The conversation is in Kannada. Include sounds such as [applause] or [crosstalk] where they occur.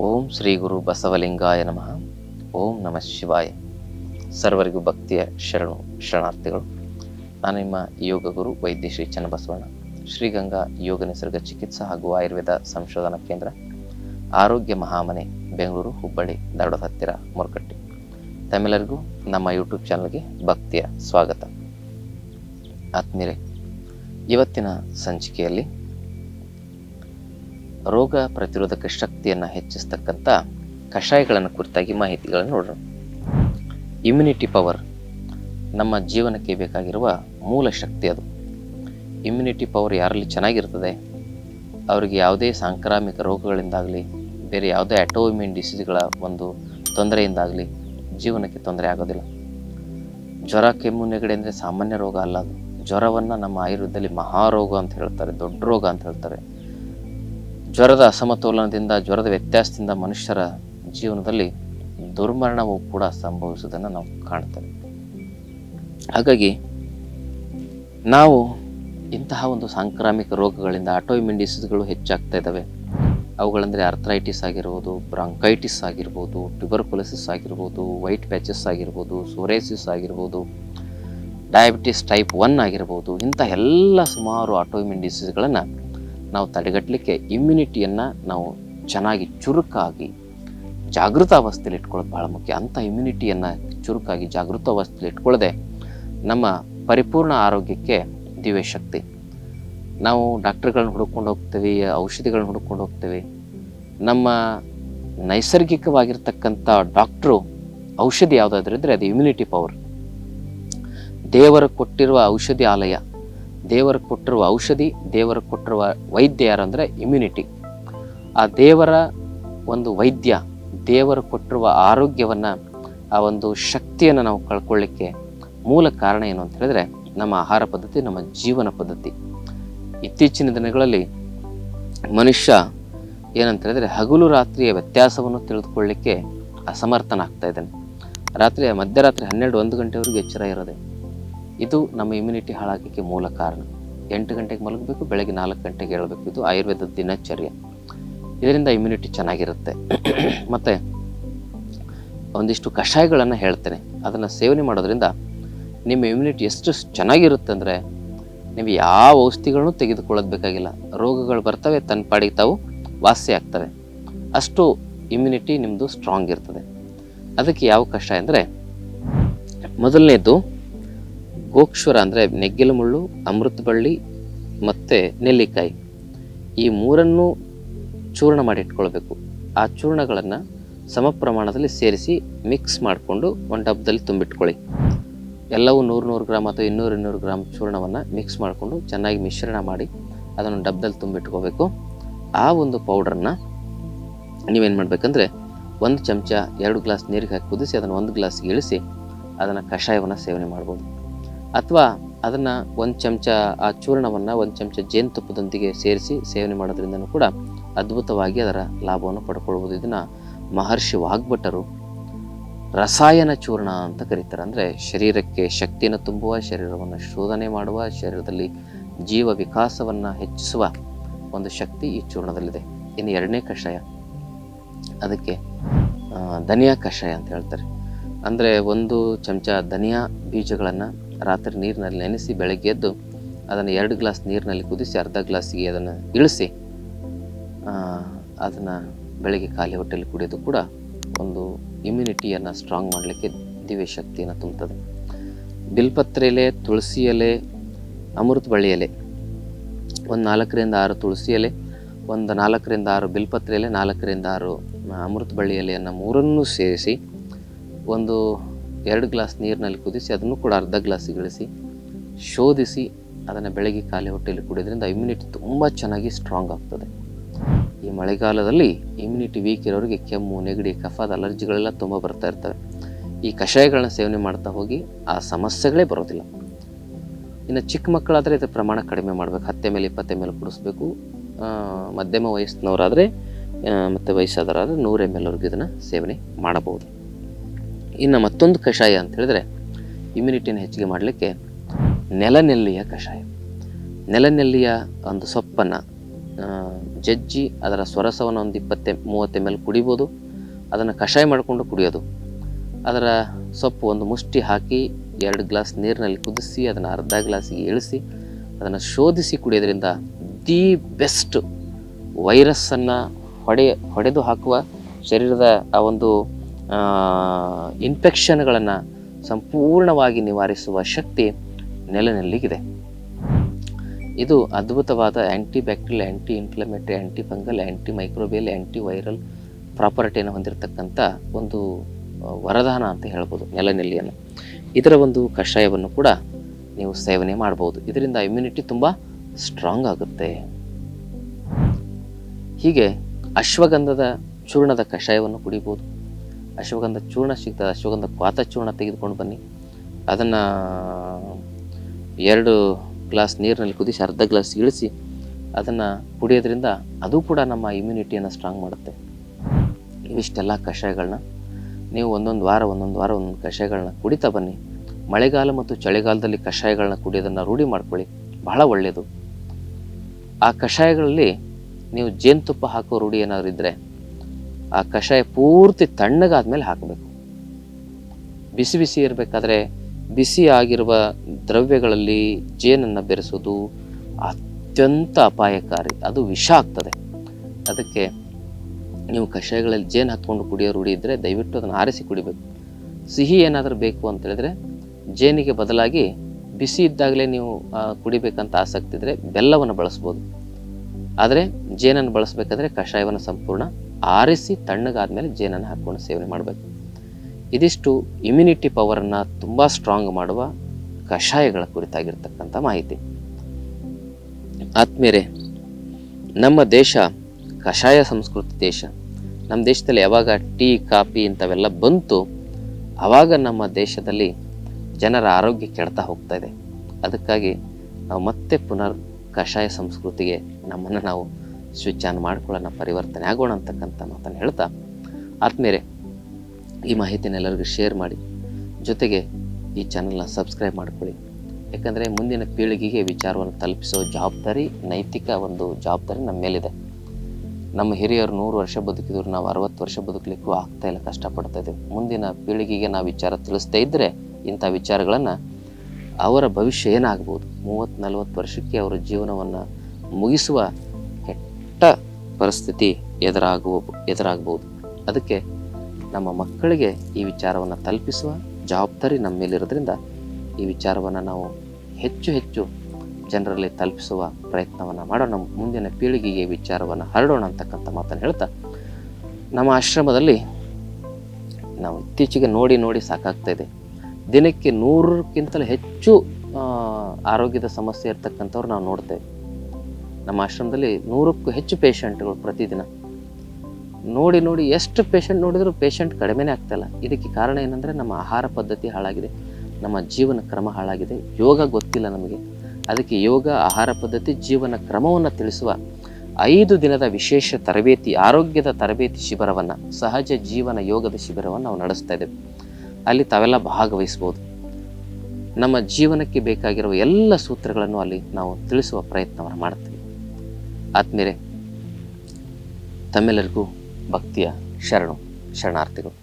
ಓಂ ಶ್ರೀ ಗುರು ಬಸವಲಿಂಗಾಯ ನಮಃ. ಓಂ ನಮಃ ಶಿವಾಯ. ಸರ್ವರಿಗೂ ಭಕ್ತಿಯ ಶರಣು, ಶರಣಾರ್ಥಿಗಳು. ನಾನು ನಿಮ್ಮ ಯೋಗ ಗುರು ವೈದ್ಯ ಶ್ರೀ ಚನ್ನಬಸವಣ್ಣ. ಶ್ರೀಗಂಗಾ ಯೋಗ ನಿಸರ್ಗ ಚಿಕಿತ್ಸಾ ಹಾಗೂ ಆಯುರ್ವೇದ ಸಂಶೋಧನಾ ಕೇಂದ್ರ, ಆರೋಗ್ಯ ಮಹಾಮನೆ, ಬೆಂಗಳೂರು, ಹುಬ್ಬಳ್ಳಿ, ಧಾರವಾಡ ಹತ್ತಿರ ಮುರುಕಟ್ಟಿ ತಮಿಳರಿಗೂ ನಮ್ಮ ಯೂಟ್ಯೂಬ್ ಚಾನಲ್ಗೆ ಭಕ್ತಿಯ ಸ್ವಾಗತ. ಆತ್ಮೀರೆ ಇವತ್ತಿನ ಸಂಚಿಕೆಯಲ್ಲಿ ರೋಗ ಪ್ರತಿರೋಧಕ ಶಕ್ತಿಯನ್ನು ಹೆಚ್ಚಿಸ್ತಕ್ಕಂಥ ಕಷಾಯಗಳನ್ನು ಕುರಿತಾಗಿ ಮಾಹಿತಿಗಳನ್ನು ನೋಡೋಣ ಇಮ್ಯುನಿಟಿ ಪವರ್ ನಮ್ಮ ಜೀವನಕ್ಕೆ ಬೇಕಾಗಿರುವ ಮೂಲ ಶಕ್ತಿ ಅದು. ಇಮ್ಯುನಿಟಿ ಪವರ್ ಯಾರಲ್ಲಿ ಚೆನ್ನಾಗಿರ್ತದೆ? ಅವರಿಗೆ ಯಾವುದೇ ಸಾಂಕ್ರಾಮಿಕ ರೋಗಗಳಿಂದಾಗಲಿ, ಬೇರೆ ಯಾವುದೇ ಅಟೋಇಮ್ಯೂನ್ ಡಿಸೀಸ್ಗಳ ಒಂದು ತೊಂದರೆಯಿಂದಾಗಲಿ ಜೀವನಕ್ಕೆ ತೊಂದರೆ ಆಗೋದಿಲ್ಲ. ಜ್ವರ, ಕೆಮ್ಮು, ನೆಗಡಿ ಅಂದರೆ ಸಾಮಾನ್ಯ ರೋಗ ಅಲ್ಲ ಅದು. ಜ್ವರವನ್ನು ನಮ್ಮ ಆಯುರ್ವೇದದಲ್ಲಿ ಮಹಾರೋಗ ಅಂತ ಹೇಳ್ತಾರೆ, ದೊಡ್ಡ ರೋಗ ಅಂತ ಹೇಳ್ತಾರೆ. ಜ್ವರದ ಅಸಮತೋಲನದಿಂದ, ಜ್ವರದ ವ್ಯತ್ಯಾಸದಿಂದ ಮನುಷ್ಯರ ಜೀವನದಲ್ಲಿ ದುರ್ಮರಣವು ಕೂಡ ಸಂಭವಿಸುವುದನ್ನು ನಾವು ಕಾಣ್ತೇವೆ. ಹಾಗಾಗಿ ನಾವು ಇಂತಹ ಒಂದು ಸಾಂಕ್ರಾಮಿಕ ರೋಗಗಳಿಂದ ಆಟೋಇಮ್ಯೂನ್ ಹೆಚ್ಚಾಗ್ತಾ ಇದ್ದಾವೆ. ಅವುಗಳಂದರೆ ಅರ್ಥ್ರೈಟಿಸ್ ಆಗಿರ್ಬೋದು ಬ್ರಾಂಕೈಟಿಸ್ ಆಗಿರ್ಬೋದು ಟ್ಯೂಬರ್ಕುಲಸಿಸ್ ಆಗಿರ್ಬೋದು ವೈಟ್ ಪ್ಯಾಚಸ್ ಆಗಿರ್ಬೋದು ಸೋರೇಸಿಸ್ ಆಗಿರ್ಬೋದು ಡಯಾಬಿಟಿಸ್ ಟೈಪ್ ಒನ್ ಆಗಿರ್ಬೋದು ಇಂಥ ಎಲ್ಲ ಸುಮಾರು ಆಟೋಇಮ್ಯೂನ್ ಡಿಸೀಸ್ಗಳನ್ನು ನಾವು ತಡೆಗಟ್ಟಲಿಕ್ಕೆ ಇಮ್ಯುನಿಟಿಯನ್ನು ನಾವು ಚೆನ್ನಾಗಿ ಚುರುಕಾಗಿ ಜಾಗೃತ ಅವಸ್ಥೆಯಲ್ಲಿ ಇಟ್ಕೊಳ್ಳೋದು ಭಾಳ ಮುಖ್ಯ. ಅಂಥ ಇಮ್ಯುನಿಟಿಯನ್ನು ಚುರುಕಾಗಿ ಜಾಗೃತ ಅವಸ್ಥೆಯಲ್ಲಿ ಇಟ್ಕೊಳ್ಳದೆ ನಮ್ಮ ಪರಿಪೂರ್ಣ ಆರೋಗ್ಯಕ್ಕೆ ದಿವ್ಯ ಶಕ್ತಿ. ನಾವು ಡಾಕ್ಟರ್ಗಳನ್ನ ಹುಡುಕೊಂಡು ಹೋಗ್ತೀವಿ, ಔಷಧಿಗಳನ್ನ ಹುಡುಕೊಂಡು ಹೋಗ್ತೀವಿ. ನಮ್ಮ ನೈಸರ್ಗಿಕವಾಗಿರ್ತಕ್ಕಂಥ ಡಾಕ್ಟ್ರು ಔಷಧಿ ಯಾವುದಾದ್ರೂ ಇದ್ದರೆ ಅದು ಇಮ್ಯುನಿಟಿ ಪವರ್ ದೇವರು ಕೊಟ್ಟಿರುವ ಔಷಧಿ ಆಲಯ. ದೇವರು ಕೊಟ್ಟಿರುವ ಔಷಧಿ, ದೇವರು ಕೊಟ್ಟಿರುವ ವೈದ್ಯ ಯಾರು ಅಂದರೆ ಇಮ್ಯುನಿಟಿ ಆ ದೇವರ ಒಂದು ವೈದ್ಯ, ದೇವರು ಕೊಟ್ಟಿರುವ ಆರೋಗ್ಯವನ್ನು, ಆ ಒಂದು ಶಕ್ತಿಯನ್ನು ನಾವು ಕಳ್ಕೊಳ್ಳಿಕ್ಕೆ ಮೂಲ ಕಾರಣ ಏನು ಅಂತ ಹೇಳಿದ್ರೆ ನಮ್ಮ ಆಹಾರ ಪದ್ಧತಿ, ನಮ್ಮ ಜೀವನ ಪದ್ಧತಿ. ಇತ್ತೀಚಿನ ದಿನಗಳಲ್ಲಿ ಮನುಷ್ಯ ಏನಂತ ಹೇಳಿದ್ರೆ ಹಗಲು ರಾತ್ರಿಯ ವ್ಯತ್ಯಾಸವನ್ನು ತಿಳಿದುಕೊಳ್ಳಿಕ್ಕೆ ಅಸಮರ್ಥನಾಗ್ತಾ ಇದ್ದಾನೆ. ರಾತ್ರಿ ಮಧ್ಯರಾತ್ರಿ ಹನ್ನೆರಡು ಒಂದು ಗಂಟೆವರೆಗೂ ಎಚ್ಚರ ಇರೋದೆ. ಇದು ನಮ್ಮ ಇಮ್ಯುನಿಟಿ ಹಾಳಾಗಕ್ಕೆ ಮೂಲ ಕಾರಣ. ಎಂಟು ಗಂಟೆಗೆ ಮಲಗಬೇಕು, ಬೆಳಗ್ಗೆ ನಾಲ್ಕು ಗಂಟೆಗೆ ಹೇಳಬೇಕು ಇದು ಆಯುರ್ವೇದದ ದಿನಚರ್ಯ. ಇದರಿಂದ ಇಮ್ಯುನಿಟಿ ಚೆನ್ನಾಗಿರುತ್ತೆ. [clears throat] ಮತ್ತು ಒಂದಿಷ್ಟು ಕಷಾಯಗಳನ್ನು ಹೇಳ್ತೇನೆ. ಅದನ್ನು ಸೇವನೆ ಮಾಡೋದ್ರಿಂದ ನಿಮ್ಮ ಇಮ್ಯುನಿಟಿ ಎಷ್ಟು ಚೆನ್ನಾಗಿರುತ್ತೆ ಅಂದರೆ ನೀವು ಯಾವ ಔಷಧಿಗಳನ್ನೂ ತೆಗೆದುಕೊಳ್ಳೋದು ಬೇಕಾಗಿಲ್ಲ. ರೋಗಗಳು ಬರ್ತವೆ, ತನ್ನ ಪಾಡಿಗೆ ವಾಸಿ ಆಗ್ತವೆ. ಅಷ್ಟು ಇಮ್ಯುನಿಟಿ ನಿಮ್ಮದು ಸ್ಟ್ರಾಂಗ್ ಇರ್ತದೆ. ಅದಕ್ಕೆ ಯಾವ ಕಷಾಯ ಅಂದರೆ ಮೊದಲನೇದು ಗೋಕ್ಷುರ ಅಂದರೆ ನೆಗ್ಗಿಲು ಮುಳ್ಳು ಅಮೃತ ಬಳ್ಳಿ ಮತ್ತು ನೆಲ್ಲಿಕಾಯಿ. ಈ ಮೂರನ್ನು ಚೂರ್ಣ ಮಾಡಿ ಇಟ್ಕೊಳ್ಬೇಕು. ಆ ಚೂರ್ಣಗಳನ್ನು ಸಮ ಪ್ರಮಾಣದಲ್ಲಿ ಸೇರಿಸಿ ಮಿಕ್ಸ್ ಮಾಡಿಕೊಂಡು ಒಂದು ಡಬ್ಬದಲ್ಲಿ ತುಂಬಿಟ್ಕೊಳ್ಳಿ. ಎಲ್ಲವೂ ನೂರು ನೂರು ಗ್ರಾಮ್ ಅಥವಾ ಇನ್ನೂರು ಇನ್ನೂರು ಗ್ರಾಮ್ ಚೂರ್ಣವನ್ನು ಮಿಕ್ಸ್ ಮಾಡಿಕೊಂಡು ಚೆನ್ನಾಗಿ ಮಿಶ್ರಣ ಮಾಡಿ ಅದನ್ನು ಡಬ್ಬದಲ್ಲಿ ತುಂಬಿಟ್ಕೋಬೇಕು ಆ ಒಂದು ಪೌಡ್ರನ್ನು ನೀವೇನು ಮಾಡಬೇಕಂದ್ರೆ ಒಂದು ಚಮಚ, ಎರಡು ಗ್ಲಾಸ್ ನೀರಿಗೆ ಹಾಕಿ ಕುದಿಸಿ ಅದನ್ನು ಒಂದು ಗ್ಲಾಸ್ಗೆ ಇಳಿಸಿ ಅದನ್ನು ಕಷಾಯವನ್ನು ಸೇವನೆ ಮಾಡ್ಬೋದು. ಅಥವಾ ಅದನ್ನು ಒಂದು ಚಮಚ ಆ ಚೂರ್ಣವನ್ನು ಒಂದು ಚಮಚ ಜೇನುತುಪ್ಪದೊಂದಿಗೆ ಸೇರಿಸಿ ಸೇವನೆ ಮಾಡೋದ್ರಿಂದನೂ ಕೂಡ ಅದ್ಭುತವಾಗಿ ಅದರ ಲಾಭವನ್ನು ಪಡ್ಕೊಳ್ಬೋದು. ಇದನ್ನು ಮಹರ್ಷಿ ವಾಗ್ಭಟರು ರಸಾಯನ ಚೂರ್ಣ ಅಂತ ಕರೀತಾರೆ. ಅಂದರೆ ಶರೀರಕ್ಕೆ ಶಕ್ತಿಯನ್ನು ತುಂಬುವ, ಶರೀರವನ್ನು ಶೋಧನೆ ಮಾಡುವ, ಶರೀರದಲ್ಲಿ ಜೀವ ವಿಕಾಸವನ್ನು ಹೆಚ್ಚಿಸುವ ಒಂದು ಶಕ್ತಿ ಈ ಚೂರ್ಣದಲ್ಲಿದೆ. ಇನ್ನು ಎರಡನೇ ಕಷಾಯ, ಅದಕ್ಕೆ ಧನಿಯಾ ಕಷಾಯ ಅಂತ ಹೇಳ್ತಾರೆ. ಅಂದರೆ ಒಂದು ಚಮಚ ಧನಿಯಾ ಬೀಜಗಳನ್ನು ರಾತ್ರಿ ನೀರಿನಲ್ಲಿ ನೆನೆಸಿ ಬೆಳಗ್ಗೆ ಎದ್ದು ಅದನ್ನು ಎರಡು ಗ್ಲಾಸ್ ನೀರಿನಲ್ಲಿ ಕುದಿಸಿ ಅರ್ಧ ಗ್ಲಾಸಿಗೆ ಅದನ್ನು ಇಳಿಸಿ ಅದನ್ನು ಬೆಳಗ್ಗೆ ಖಾಲಿ ಹೊಟ್ಟೆಯಲ್ಲಿ ಕುಡಿಯೋದು ಕೂಡ ಒಂದು ಇಮ್ಯುನಿಟಿಯನ್ನು ಸ್ಟ್ರಾಂಗ್ ಮಾಡಲಿಕ್ಕೆ ದಿವ್ಯ ಶಕ್ತಿಯನ್ನು ತುಂಬುತ್ತದೆ. ಬಿಲ್ಪತ್ರೆ ಎಲೆ ತುಳಸಿ ಎಲೆ, ಅಮೃತ ಬಳ್ಳಿ ಎಲೆ, ಒಂದು ನಾಲ್ಕರಿಂದ ಆರು ತುಳಸಿ ಎಲೆ, ಒಂದು ನಾಲ್ಕರಿಂದ ಆರು ಬಿಲ್ಪತ್ರೆ ಎಲೆ, ನಾಲ್ಕರಿಂದ ಆರು ಅಮೃತ ಬಳ್ಳಿ ಎಲೆಯನ್ನು ಮೂರನ್ನೂ ಸೇರಿಸಿ ಒಂದು ಎರಡು ಗ್ಲಾಸ್ ನೀರಿನಲ್ಲಿ ಕುದಿಸಿ ಅದನ್ನು ಕೂಡ ಅರ್ಧ ಗ್ಲಾಸ್ ಇಳಿಸಿ ಶೋಧಿಸಿ ಅದನ್ನು ಬೆಳಗ್ಗೆ ಖಾಲಿ ಹೊಟ್ಟೆಯಲ್ಲಿ ಕುಡಿಯೋದ್ರಿಂದ ಇಮ್ಯುನಿಟಿ ತುಂಬ ಚೆನ್ನಾಗಿ ಸ್ಟ್ರಾಂಗ್ ಆಗ್ತದೆ. ಈ ಮಳೆಗಾಲದಲ್ಲಿ ಇಮ್ಯುನಿಟಿ ವೀಕ್ ಇರೋರಿಗೆ ಕೆಮ್ಮು, ನೆಗಡಿ ಕಫದ ಅಲರ್ಜಿಗಳೆಲ್ಲ ತುಂಬ ಬರ್ತಾ ಇರ್ತವೆ. ಈ ಕಷಾಯಗಳನ್ನ ಸೇವನೆ ಮಾಡ್ತಾ ಹೋಗಿ ಆ ಸಮಸ್ಯೆಗಳೇ ಬರೋದಿಲ್ಲ. ಇನ್ನು ಚಿಕ್ಕ ಮಕ್ಕಳಾದರೆ ಇದರ ಪ್ರಮಾಣ ಕಡಿಮೆ ಮಾಡಬೇಕು. ಹತ್ತೆ ಮೇಲೆ ಇಪ್ಪತ್ತೆ ಮೇಲೆ ಕುಡಿಸ್ಬೇಕು. ಮಧ್ಯಮ ವಯಸ್ಸಿನವರಾದರೆ ಮತ್ತು ವಯಸ್ಸಾದರಾದರೆ ನೂರ ಎಂ ಎಲ್ವರೆಗೂ ಇದನ್ನು ಸೇವನೆ ಮಾಡಬಹುದು. ಇನ್ನು ಮತ್ತೊಂದು ಕಷಾಯ ಅಂತ ಹೇಳಿದ್ರೆ ಇಮ್ಯುನಿಟಿನ ಹೆಚ್ಚಿಗೆ ಮಾಡಲಿಕ್ಕೆ ನೆಲನೆಲ್ಲಿಯ ಕಷಾಯ. ನೆಲನೆಲ್ಲಿಯ ಒಂದು ಸೊಪ್ಪನ್ನು ಜಜ್ಜಿ ಅದರ ಸ್ವರಸವನ್ನು ಒಂದು ಇಪ್ಪತ್ತೆ, ಮೂವತ್ತೆ ಮೇಲೆ ಕುಡಿಬೋದು. ಅದನ್ನು ಕಷಾಯ ಮಾಡಿಕೊಂಡು ಕುಡಿಯೋದು. ಅದರ ಸೊಪ್ಪು ಒಂದು ಮುಷ್ಟಿ ಹಾಕಿ ಎರಡು ಗ್ಲಾಸ್ ನೀರಿನಲ್ಲಿ ಕುದಿಸಿ, ಅದನ್ನು ಅರ್ಧ ಗ್ಲಾಸಿಗೆ ಇಳಿಸಿ, ಅದನ್ನು ಶೋಧಿಸಿ ಕುಡಿಯೋದ್ರಿಂದ ದಿ ಬೆಸ್ಟ್ ವೈರಸ್ಸನ್ನು ಹೊಡೆ, ಹೊಡೆದು ಹಾಕುವ ಶರೀರದ ಆ ಒಂದು ಇನ್ಫೆಕ್ಷನ್ಗಳನ್ನು ಸಂಪೂರ್ಣವಾಗಿ ನಿವಾರಿಸುವ ಶಕ್ತಿ ನೆಲನೆಲ್ಲಿಗಿದೆ. ಇದು ಅದ್ಭುತವಾದ anti bacterial anti inflammatory anti fungal anti microbial anti viral ಪ್ರಾಪರ್ಟಿಯನ್ನು ಹೊಂದಿರತಕ್ಕಂಥ ಒಂದು ವರದಾನ ಅಂತ ಹೇಳ್ಬೋದು ನೆಲನೆಲ್ಲಿಯನ್ನು. ಇದರ ಒಂದು ಕಷಾಯವನ್ನು ಕೂಡ ನೀವು ಸೇವನೆ ಮಾಡ್ಬೋದು. ಇದರಿಂದ ಇಮ್ಯುನಿಟಿ ತುಂಬ ಸ್ಟ್ರಾಂಗ್ ಆಗುತ್ತೆ. ಹೀಗೆ ಅಶ್ವಗಂಧದ ಚೂರ್ಣದ ಕಷಾಯವನ್ನು ಕುಡಿಬೋದು. ಅಶ್ವಗಂಧ ಚೂರ್ಣ ಸಿಗ್ತದೆ ಅಶ್ವಗಂಧ ಕ್ವಾತ ಚೂರ್ಣ ತೆಗೆದುಕೊಂಡು ಬನ್ನಿ. ಅದನ್ನು ಎರಡು ಗ್ಲಾಸ್ ನೀರಿನಲ್ಲಿ ಕುದಿಸಿ, ಅರ್ಧ ಗ್ಲಾಸ್ ಇಳಿಸಿ, ಅದನ್ನು ಕುಡಿಯೋದ್ರಿಂದ ಅದು ಕೂಡ ನಮ್ಮ ಇಮ್ಯುನಿಟಿಯನ್ನು ಸ್ಟ್ರಾಂಗ್ ಮಾಡುತ್ತೆ. ಇವಿಷ್ಟೆಲ್ಲ ಕಷಾಯಗಳನ್ನ ನೀವು ಒಂದೊಂದು ವಾರ ಒಂದೊಂದು ವಾರ, ಒಂದೊಂದು ಕಷಾಯಗಳನ್ನ ಕುಡಿತಾ ಬನ್ನಿ. ಮಳೆಗಾಲ ಮತ್ತು ಚಳಿಗಾಲದಲ್ಲಿ ಕಷಾಯಗಳನ್ನ ಕುಡಿಯೋದನ್ನು ರೂಢಿ ಮಾಡ್ಕೊಳ್ಳಿ. ಬಹಳ ಒಳ್ಳೆಯದು ಆ ಕಷಾಯಗಳಲ್ಲಿ ನೀವು ಜೇನುತುಪ್ಪ ಹಾಕೋ ರೂಢಿ ಏನಾದರೂ ಇದ್ದರೆ ಆ ಕಷಾಯ ಪೂರ್ತಿ ತಣ್ಣಗಾದ್ಮೇಲೆ ಹಾಕಬೇಕು. ಬಿಸಿ ಬಿಸಿ ಇರಬೇಕಾದ್ರೆ ಬಿಸಿ ಆಗಿರುವ ದ್ರವ್ಯಗಳಲ್ಲಿ ಜೇನನ್ನು ಬೆರೆಸೋದು ಅತ್ಯಂತ ಅಪಾಯಕಾರಿ. ಅದು ವಿಷ ಆಗ್ತದೆ. ಅದಕ್ಕೆ ನೀವು ಕಷಾಯಗಳಲ್ಲಿ ಜೇನು ಹಾಕ್ಕೊಂಡು ಕುಡಿಯೋ ರೂಢಿ ಇದ್ದರೆ ದಯವಿಟ್ಟು ಅದನ್ನು ಆರಿಸಿ ಕುಡಿಬೇಕು. ಸಿಹಿ ಏನಾದರೂ ಬೇಕು ಅಂತ ಹೇಳಿದ್ರೆ ಜೇನಿಗೆ ಬದಲಾಗಿ ಬಿಸಿ ಇದ್ದಾಗಲೇ ನೀವು ಕುಡಿಬೇಕಂತ ಆಸಕ್ತಿ ಇದ್ದರೆ ಬೆಲ್ಲವನ್ನು ಬಳಸ್ಬೋದು. ಆದರೆ ಜೇನನ್ನು ಬಳಸಬೇಕಾದ್ರೆ ಕಷಾಯವನ್ನು ಸಂಪೂರ್ಣ ಆರಿಸಿ ತಣ್ಣಗಾದ್ಮೇಲೆ ಜೇನನ್ನು ಹಾಕ್ಕೊಂಡು ಸೇವನೆ ಮಾಡಬೇಕು. ಇದಿಷ್ಟು ಇಮ್ಯುನಿಟಿ ಪವರನ್ನು ತುಂಬ ಸ್ಟ್ರಾಂಗ್ ಮಾಡುವ ಕಷಾಯಗಳ ಕುರಿತಾಗಿರ್ತಕ್ಕಂಥ ಮಾಹಿತಿ. ಆತ್ಮೀಯರೇ, ನಮ್ಮ ದೇಶ ಕಷಾಯ ಸಂಸ್ಕೃತಿ ದೇಶ. ನಮ್ಮ ದೇಶದಲ್ಲಿ ಯಾವಾಗ ಟೀ, ಕಾಫಿ ಇಂಥವೆಲ್ಲ ಬಂತು ಆವಾಗ ನಮ್ಮ ದೇಶದಲ್ಲಿ ಜನರ ಆರೋಗ್ಯ ಕೆಡ್ತಾ ಹೋಗ್ತಾ ಇದೆ. ಅದಕ್ಕಾಗಿ ನಾವು ಮತ್ತೆ ಪುನರ್ ಕಷಾಯ ಸಂಸ್ಕೃತಿಗೆ ನಮ್ಮನ್ನು ನಾವು ಸ್ವಿಚ್ ಆನ್ ಮಾಡ್ಕೊಳ್ಳೋಣ, ಪರಿವರ್ತನೆ ಆಗೋಣ ಅಂತಕ್ಕಂಥ ಮಾತನ್ನು ಹೇಳ್ತಾ ಆದ್ಮೇಲೆ ಈ ಮಾಹಿತಿನ ಎಲ್ಲರಿಗೂ ಶೇರ್ ಮಾಡಿ. ಜೊತೆಗೆ ಈ ಚಾನಲ್ನ ಸಬ್ಸ್ಕ್ರೈಬ್ ಮಾಡ್ಕೊಳ್ಳಿ. ಯಾಕಂದರೆ ಮುಂದಿನ ಪೀಳಿಗೆಗೆ ವಿಚಾರವನ್ನು ತಲುಪಿಸೋ ಜವಾಬ್ದಾರಿ, ನೈತಿಕ ಒಂದು ಜವಾಬ್ದಾರಿ ನಮ್ಮ ಮೇಲಿದೆ. ನಮ್ಮ ಹಿರಿಯರು ನೂರು ವರ್ಷ ಬದುಕಿದ್ರು, ನಾವು ಅರವತ್ತು ವರ್ಷ ಬದುಕಲಿಕ್ಕೂ ಆಗ್ತಾ ಇಲ್ಲ, ಕಷ್ಟಪಡ್ತಾ ಇದ್ದೇವೆ. ಮುಂದಿನ ಪೀಳಿಗೆಗೆ ನಾವು ವಿಚಾರ ತಿಳಿಸ್ತಾ ಇದ್ದರೆ ಇಂಥ ವಿಚಾರಗಳನ್ನು ಅವರ ಭವಿಷ್ಯ ಏನಾಗ್ಬೋದು? ಮೂವತ್ತು ನಲವತ್ತು ವರ್ಷಕ್ಕೆ ಅವರ ಜೀವನವನ್ನು ಮುಗಿಸುವ ಪರಿಸ್ಥಿತಿ ಎದುರಾಗುವ, ಎದುರಾಗ್ಬೋದು. ಅದಕ್ಕೆ ನಮ್ಮ ಮಕ್ಕಳಿಗೆ ಈ ವಿಚಾರವನ್ನು ತಲುಪಿಸುವ ಜವಾಬ್ದಾರಿ ನಮ್ಮ ಮೇಲಿರೋದ್ರಿಂದ ಈ ವಿಚಾರವನ್ನು ನಾವು ಹೆಚ್ಚು ಹೆಚ್ಚು ಜನರಲ್ಲಿ ತಲುಪಿಸುವ ಪ್ರಯತ್ನವನ್ನು ಮಾಡೋಣ. ಮುಂದಿನ ಪೀಳಿಗೆಗೆ ವಿಚಾರವನ್ನು ಹರಡೋಣ ಅಂತಕ್ಕಂಥ ಮಾತನ್ನು ಹೇಳ್ತಾ, ನಮ್ಮ ಆಶ್ರಮದಲ್ಲಿ ನಾವು ಇತ್ತೀಚೆಗೆ ನೋಡಿ ನೋಡಿ ಸಾಕಾಗ್ತಾ ಇದೆ. ದಿನಕ್ಕೆ ನೂರಕ್ಕಿಂತಲೂ ಹೆಚ್ಚು ಆರೋಗ್ಯದ ಸಮಸ್ಯೆ ಇರ್ತಕ್ಕಂಥವ್ರು ನಾವು ನೋಡ್ತೇವೆ ನಮ್ಮ ಆಶ್ರಮದಲ್ಲಿ ನೂರಕ್ಕೂ ಹೆಚ್ಚು ಪೇಷಂಟ್ಗಳು ಪ್ರತಿದಿನ. ನೋಡಿ ನೋಡಿ ಎಷ್ಟು ಪೇಷಂಟ್ ನೋಡಿದರೂ ಪೇಷಂಟ್ ಕಡಿಮೆನೇ ಆಗ್ತಾಯಿಲ್ಲ ಇದಕ್ಕೆ ಕಾರಣ ಏನಂದರೆ ನಮ್ಮ ಆಹಾರ ಪದ್ಧತಿ ಹಾಳಾಗಿದೆ. ನಮ್ಮ ಜೀವನ ಕ್ರಮ ಹಾಳಾಗಿದೆ. ಯೋಗ ಗೊತ್ತಿಲ್ಲ ನಮಗೆ. ಅದಕ್ಕೆ ಯೋಗ, ಆಹಾರ ಪದ್ಧತಿ, ಜೀವನ ಕ್ರಮವನ್ನು ತಿಳಿಸುವ ಐದು ದಿನದ ವಿಶೇಷ ತರಬೇತಿ, ಆರೋಗ್ಯದ ತರಬೇತಿ ಶಿಬಿರವನ್ನು, ಸಹಜ ಜೀವನ ಯೋಗದ ಶಿಬಿರವನ್ನು ನಾವು ನಡೆಸ್ತಾ ಇದ್ದೇವೆ. ಅಲ್ಲಿ ತಾವೆಲ್ಲ ಭಾಗವಹಿಸ್ಬೋದು. ನಮ್ಮ ಜೀವನಕ್ಕೆ ಬೇಕಾಗಿರುವ ಎಲ್ಲ ಸೂತ್ರಗಳನ್ನು ಅಲ್ಲಿ ನಾವು ತಿಳಿಸುವ ಪ್ರಯತ್ನವನ್ನು ಮಾಡ್ತೀವಿ. ಆದ್ಮೇಲೆ ತಮ್ಮೆಲ್ಲರಿಗೂ ಭಕ್ತಿಯ ಶರಣು ಶರಣಾರ್ಥಿಗಳು.